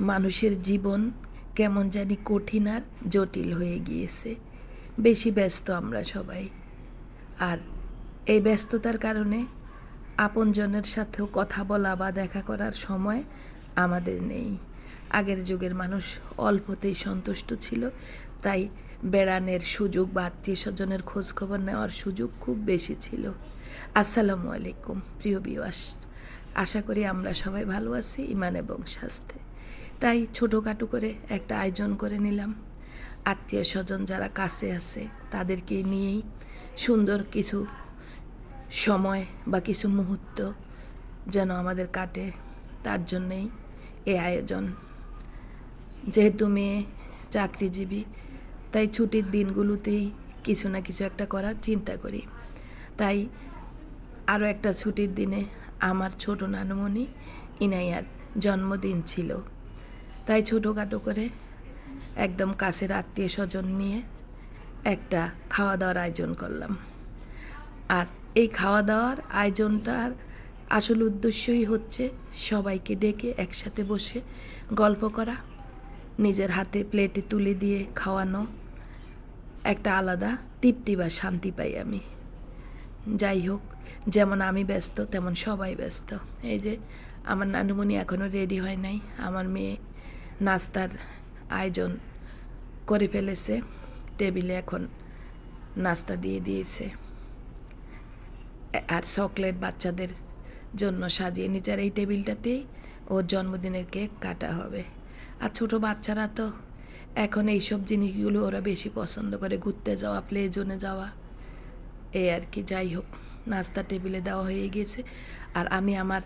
মানুষের জীবন কেমন জানি কঠিন আর জটিল হয়ে গিয়েছে। বেশি ব্যস্ত আমরা সবাই। আর এই ব্যস্ততার কারণে আপনজনের সাথেও কথা বলা বা দেখা করার সময় আমাদের নেই। আগের যুগের মানুষ অল্পতেই সন্তুষ্ট ছিল, তাই বেড়ানের সুযোগ বা আত্মীয় স্বজনের খোঁজখবর নেওয়ার সুযোগ খুব বেশি ছিল। আসসালামু আলাইকুম, প্রিয় বিওয়াস আশা করি আমরা সবাই ভালো আছি, ইমান এবং স্বাস্থ্যে। তাই ছোটোখাটো করে একটা আয়োজন করে নিলাম। আত্মীয় স্বজন যারা কাছে আছে, তাদেরকে নিয়েই সুন্দর কিছু সময় বা কিছু মুহূর্ত যেন আমাদের কাটে। তার জন্যেই এই আয়োজন। যেহেতু মেয়ে চাকরিজীবী, তাই ছুটির দিনগুলোতেই কিছু না কিছু একটা করার চিন্তা করি। তাই আরও একটা ছুটির দিনে আমার ছোট নানুমণি ইনাইয়ার জন্মদিন ছিল। তাই ছোটোখাটো করে একদম কাছের আত্মীয় স্বজন নিয়ে একটা খাওয়া দাওয়ার আয়োজন করলাম। আর এই খাওয়া দাওয়ার আয়োজনটার আসল উদ্দেশ্যই হচ্ছে সবাইকে ডেকে একসাথে বসে গল্প করা, নিজের হাতে প্লেটে তুলে দিয়ে খাওয়ানো, একটা আলাদা তৃপ্তি বা শান্তি পাই আমি। যাই হোক, যেমন আমি ব্যস্ত, তেমন সবাই ব্যস্ত। এই যে, আমার নানুমণি এখনও রেডি হয় নাই, আমার মেয়ে নাস্তার আয়োজন করে ফেলেছে। টেবিলে এখন নাস্তা দিয়ে দিয়েছে। আর চকলেট বাচ্চাদের জন্য সাজিয়ে নিচের এই টেবিলটাতেই ওর জন্মদিনের কেক কাটা হবে। আর ছোট বাচ্চারা তো এখন এইসব জিনিসগুলো ওরা বেশি পছন্দ করে। ঘুরতে যাওয়া প্লে জোনে যাওয়া এই আর কি। যাই হোক, নাস্তা টেবিলে দেওয়া হয়ে গিয়েছে। আর আমি আমার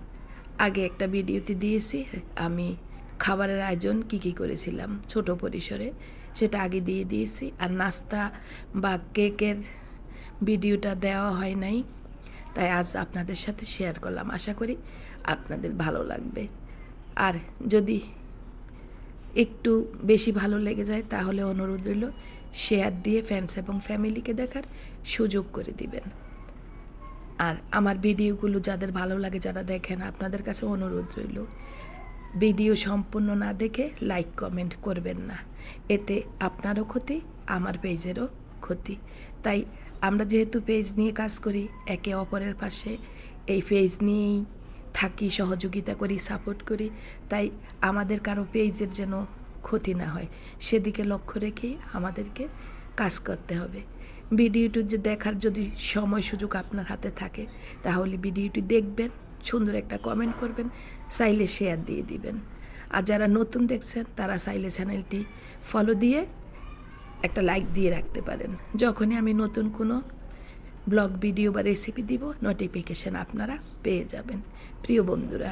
আগে একটা ভিডিওতে দিয়েছি। আমি খাবারের আয়োজন কি কি করেছিলাম? ছোট পরিসরে। সেটা আগে দিয়ে দিয়েছি। আর নাস্তা বা কেকের ভিডিওটা দেওয়া হয় নাই। তাই আজ আপনাদের সাথে শেয়ার করলাম। আশা করি আপনাদের ভালো লাগবে। আর যদি একটু বেশি ভালো লেগে যায়, তাহলে অনুরোধ রইল, শেয়ার দিয়ে ফ্রেন্ডস এবং ফ্যামিলিকে দেখার সুযোগ করে দিবেন। আর আমার ভিডিওগুলো যাদের ভালো লাগে, যারা দেখেন, আপনাদের কাছে অনুরোধ রইল ভিডিও সম্পূর্ণ না দেখে লাইক কমেন্ট করবেন না। এতে আপনারও ক্ষতি, আমার পেজেরও ক্ষতি। তাই আমরা যেহেতু পেজ নিয়ে কাজ করি, একে অপরের পাশে এই পেজ নিয়েই থাকি, সহযোগিতা করি সাপোর্ট করি, তাই আমাদের কারও পেজের যেন ক্ষতি না হয়, সেদিকে লক্ষ্য রেখেই আমাদেরকে কাজ করতে হবে। ভিডিওটি যে দেখার যদি সময় সুযোগ আপনার হাতে থাকে, তাহলে ভিডিওটি দেখবেন সুন্দর একটা কমেন্ট করবেন, চাইলে শেয়ার দিয়ে দিবেন। আর যারা নতুন দেখছেন, তারা চাইলে চ্যানেলটি ফলো দিয়ে একটা লাইক দিয়ে রাখতে পারেন। যখনই আমি নতুন কোনো ব্লগ ভিডিও বা রেসিপি দিব নোটিফিকেশান আপনারা পেয়ে যাবেন। প্রিয় বন্ধুরা,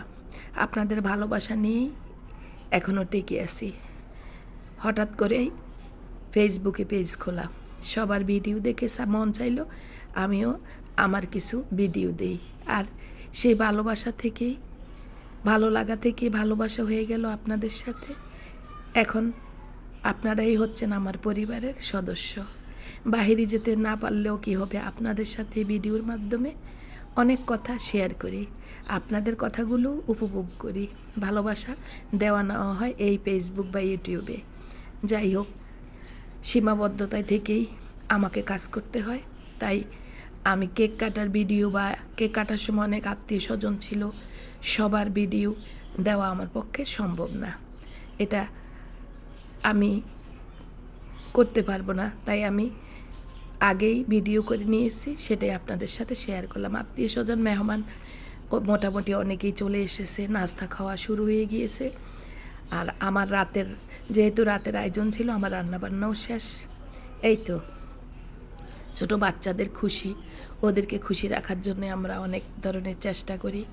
আপনাদের ভালোবাসা নিয়েই এখনও টিকে আছি। হঠাৎ করেই ফেসবুকে পেজ খোলা। সবার ভিডিও দেখে মন চাইলো, আমিও আমার কিছু ভিডিও দেই। আর সেই ভালোবাসা থেকেই ভালো লাগা থেকে ভালোবাসা হয়ে গেল আপনাদের সাথে। এখন আপনারাই হচ্ছেন আমার পরিবারের সদস্য। বাহিরে যেতে না পারলেও কি হবে আপনাদের সাথে ভিডিওর মাধ্যমে অনেক কথা শেয়ার করি। আপনাদের কথাগুলো উপভোগ করি। ভালোবাসা দেওয়া নেওয়া হয় এই ফেসবুক বা ইউটিউবে যাই হোক, সীমাবদ্ধতায় থেকেই আমাকে কাজ করতে হয়। তাই আমি কেক কাটার ভিডিও বা কেক কাটার সময় অনেক আত্মীয় স্বজন ছিল, সবার ভিডিও দেওয়া আমার পক্ষে সম্ভব না। এটা আমি করতে পারব না, তাই আমি আগেই ভিডিও করে নিয়ে এসেছি সেটাই আপনাদের সাথে শেয়ার করলাম। আত্মীয় স্বজন, মেহমান, মোটামুটি অনেকেই চলে এসেছে, নাস্তা খাওয়া শুরু হয়ে গিয়েছে। আর আমার রাতের, যেহেতু রাতের আয়োজন ছিল, আমার রান্নাবান্নাও শেষ। এই তো। ছোট বাচ্চাদের খুশি, ওদেরকে খুশি রাখার জন্য আমরা অনেক ধরনের চেষ্টা করি।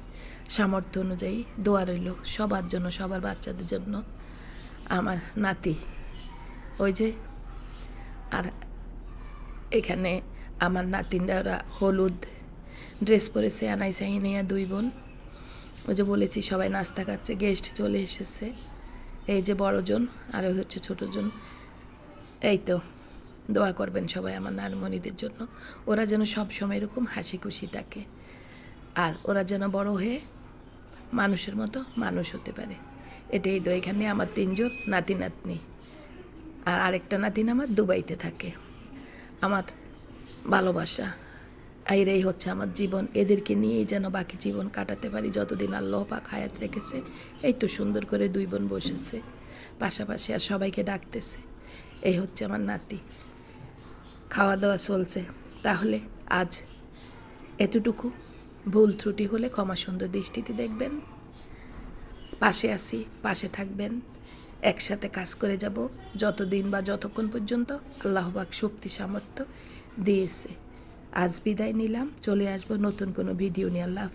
সামর্থ্য অনুযায়ী দোয়া রইল সবার জন্য, সবার বাচ্চাদের জন্য। আমার নাতি, ওই যে, আর এখানে আমার নাতিনরা ওরা হলুদ ড্রেস পরেছে, আনাই সাহিনিয়া দুই বোন। ওই যে বলেছি, সবাই নাস্তা খাচ্ছে, গেস্ট চলে এসেছে। এই যে বড়জন, আর হচ্ছে ছোটোজন। এই তো। দোয়া করবেন সবাই আমার নানমণিদের জন্য। ওরা যেন সব সময় এরকম হাসি খুশি থাকে। আর ওরা যেন বড় হয়ে মানুষের মতো মানুষ হতে পারে। এটাই তো এখানে আমার তিনজন নাতি নাতনি। আর আরেকটা নাতিন আমার দুবাইতে থাকে। আমার ভালোবাসা। আর এরাই হচ্ছে আমার জীবন। এদেরকে নিয়েই যেন বাকি জীবন কাটাতে পারি। যতদিন আল্লাহ পাক হায়াত রেখেছে, এই তো সুন্দর করে দুই বোন বসেছে। পাশাপাশি আর সবাইকে ডাকতেছে। এই হচ্ছে আমার নাতি। খাওয়া দাওয়া চলছে। তাহলে আজ এতটুকু। ভুল ত্রুটি হলে ক্ষমা সুন্দর দৃষ্টিতে দেখবেন। পাশে আসি পাশে থাকবেন। একসাথে কাজ করে যাব। যতদিন বা যতক্ষণ পর্যন্ত আল্লাহবাক শক্তি, সামর্থ্য দিয়েছে। আজ বিদায় নিলাম। চলে আসব নতুন কোনো ভিডিও নিয়ে। আল্লাহ।